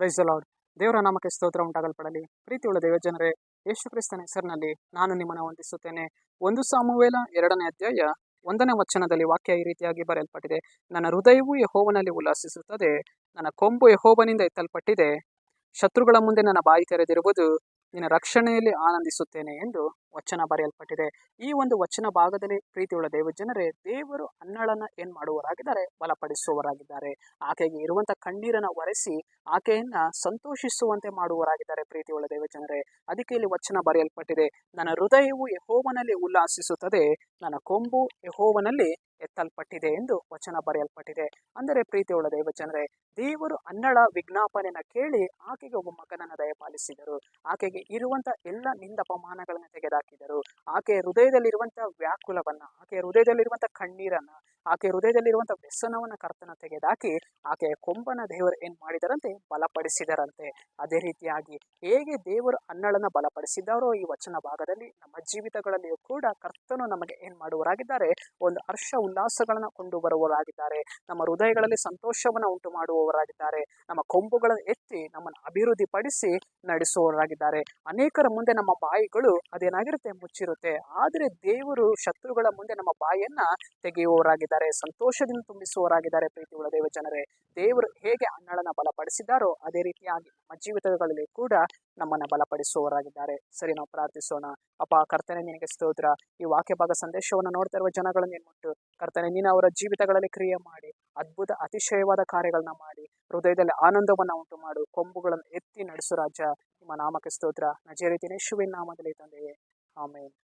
Price lord ದೇವರ ನಾಮಕ್ಕೆ ಸ್ತೋತ್ರ ಉಂಟಾಗಲ್ಪಡಲಿ. ಪ್ರೀತಿಯುಳ್ಳ ದೇವಜನರೇ, ಯೇಸು ಕ್ರಿಸ್ತನ ಹೆಸರಿನಲ್ಲಿ ನಾನು ನಿಮ್ಮನ್ನು ವಂದಿಸುತ್ತೇನೆ. ಒಂದು ಸಾಮುವೇಲ ಎರಡನೇ ಅಧ್ಯಾಯ ಒಂದನೇ ವಚನದಲ್ಲಿ ವಾಕ್ಯ ಈ ರೀತಿಯಾಗಿ ಬರೆಯಲ್ಪಟ್ಟಿದೆ. ನನ್ನ ಹೃದಯವು ಯಹೋವನಲ್ಲಿ ಉಲ್ಲಾಸಿಸುತ್ತದೆ, ನನ್ನ ಕೊಂಬು ಯಹೋವನಿಂದ ಎತ್ತಲ್ಪಟ್ಟಿದೆ. ಶತ್ರುಗಳ ಮುಂದೆ ನನ್ನ ಬಾಯಿ ತೆರೆದಿರುವುದು ನಿನ್ನ ರಕ್ಷಣೆಯಲ್ಲಿ ಆನಂದಿಸುತ್ತೇನೆ ಎಂದು ವಚನ ಬರೆಯಲ್ಪಟ್ಟಿದೆ. ಈ ಒಂದು ವಚನ ಭಾಗದಲ್ಲಿ ಪ್ರೀತಿಯುಳ್ಳ ದೇವಜನರೇ ದೇವರು ಅನ್ನಳನ್ನ ಏನ್ ಮಾಡುವವರಾಗಿದ್ದಾರೆ? ಬಲಪಡಿಸುವವರಾಗಿದ್ದಾರೆ. ಆಕೆಗೆ ಇರುವಂತ ಕಣ್ಣೀರನ್ನ ಒರೆಸಿ ಆಕೆಯನ್ನ ಸಂತೋಷಿಸುವಂತೆ ಮಾಡುವವರಾಗಿದ್ದಾರೆ ಪ್ರೀತಿಯುಳ್ಳ ದೇವಜನರೇ ಅದಕ್ಕೆ ಇಲ್ಲಿ ವಚನ ಬರೆಯಲ್ಪಟ್ಟಿದೆ. ನನ್ನ ಹೃದಯವು ಯಹೋವನಲ್ಲಿ ಉಲ್ಲಾಸಿಸುತ್ತದೆ. ನನ್ನ ಕೊಂಬು ಯಹೋವನಲ್ಲಿ ಎತ್ತಲ್ಪಟ್ಟಿದೆ ಎಂದು ವಚನ ಬರೆಯಲ್ಪಟ್ಟಿದೆ. ಅಂದರೆ ಪ್ರೀತಿಯುಳ್ಳ ದೇವಜನರೇ, ದೇವರು ಅನ್ನಳ ವಿಜ್ಞಾಪನೆಯನ್ನ ಕೇಳಿ ಆಕೆಗೆ ಒಬ್ಬ ಮಗನನ್ನು ದಯಪಾಲಿಸಿದರು. ಆಕೆಗೆ ಇರುವಂತ ಎಲ್ಲ ನಿಂದ ಅಪಮಾನಗಳನ್ನು ತೆಗೆದಾಕಿದರು. ಆಕೆಯ ಹೃದಯದಲ್ಲಿರುವಂತ ವ್ಯಾಕುಲವನ್ನ, ಆಕೆಯ ಹೃದಯದಲ್ಲಿರುವಂತ ಕಣ್ಣೀರನ್ನ ಆಕೆ ಹೃದಯದಲ್ಲಿರುವಂಥ ವ್ಯಸನವನ್ನ ಕರ್ತನ ತೆಗೆದಾಕಿ ಆಕೆಯ ಕೊಂಬನ ದೇವರು ಏನ್ ಮಾಡಿದರಂತೆ? ಬಲಪಡಿಸಿದರಂತೆ. ಅದೇ ರೀತಿಯಾಗಿ ಹೇಗೆ ದೇವರು ಅನ್ನಳನ್ನ ಬಲಪಡಿಸಿದ್ದಾರೋ ಈ ವಚನ ಭಾಗದಲ್ಲಿ ನಮ್ಮ ಜೀವಿತಗಳಲ್ಲಿಯೂ ಕೂಡ ಕರ್ತನು ನಮಗೆ ಏನ್ ಮಾಡುವರಾಗಿದ್ದಾರೆ ಒಂದು ಹರ್ಷ ಉಲ್ಲಾಸಗಳನ್ನ ಕೊಂಡು ಬರುವವರಾಗಿದ್ದಾರೆ ನಮ್ಮ ಹೃದಯಗಳಲ್ಲಿ ಸಂತೋಷವನ್ನ ಉಂಟು ಮಾಡುವವರಾಗಿದ್ದಾರೆ ನಮ್ಮ ಕೊಂಬುಗಳನ್ನು ಎತ್ತಿ ನಮ್ಮನ್ನು ಅಭಿವೃದ್ಧಿಪಡಿಸಿ ನಡೆಸುವವರಾಗಿದ್ದಾರೆ. ಅನೇಕರ ಮುಂದೆ ನಮ್ಮ ಬಾಯಿಗಳು ಅದೇನಾಗಿರುತ್ತೆ? ಮುಚ್ಚಿರುತ್ತೆ. ಆದರೆ ದೇವರು ಶತ್ರುಗಳ ಮುಂದೆ ನಮ್ಮ ಬಾಯಿಯನ್ನ ತೆಗೆಯುವವರಾಗಿದ್ದಾರೆ ಸಂತೋಷದಿಂದ ತುಂಬಿಸುವವರಾಗಿದ್ದಾರೆ ಪ್ರೀತಿಯುಳ್ಳ ದೇವ ಜನರೇ ದೇವರು ಹೇಗೆ ಅನ್ನಳನ ಬಲಪಡಿಸಿದ್ದಾರೋ ಅದೇ ರೀತಿಯಾಗಿ ನಮ್ಮ ಜೀವಿತಗಳಲ್ಲಿ ಕೂಡ ನಮ್ಮನ್ನ ಬಲಪಡಿಸುವವರಾಗಿದ್ದಾರೆ. ಸರಿ, ನಾವು ಪ್ರಾರ್ಥಿಸೋಣ. ಅಪ್ಪ, ಕರ್ತನೆ, ನಿನಗೆ ಸ್ತೋತ್ರ. ಈ ವಾಕ್ಯ ಭಾಗ ಸಂದೇಶವನ್ನು ನೋಡ್ತಾ ಇರುವ ಜನಗಳನ್ನ ಕರ್ತನೆ, ನೀನು ಅವರ ಜೀವಿತಗಳಲ್ಲಿ ಕ್ರಿಯೆ ಮಾಡಿ, ಅದ್ಭುತ, ಅತಿಶಯವಾದ ಕಾರ್ಯಗಳನ್ನ ಮಾಡಿ, ಹೃದಯದಲ್ಲಿ ಆನಂದವನ್ನ ಉಂಟು ಮಾಡು ಕೊಂಬುಗಳನ್ನು ಎತ್ತಿ ನಡೆಸು ರಾಜ. ನಿಮ್ಮ ನಾಮಕ್ಕೆ ಸ್ತೋತ್ರ. ನಜೆ ರೀತಿ ಯೇಸುವಿನ ನಾಮದಲ್ಲಿ ತಂದೆಯೇ. ಆಮೇಲೆ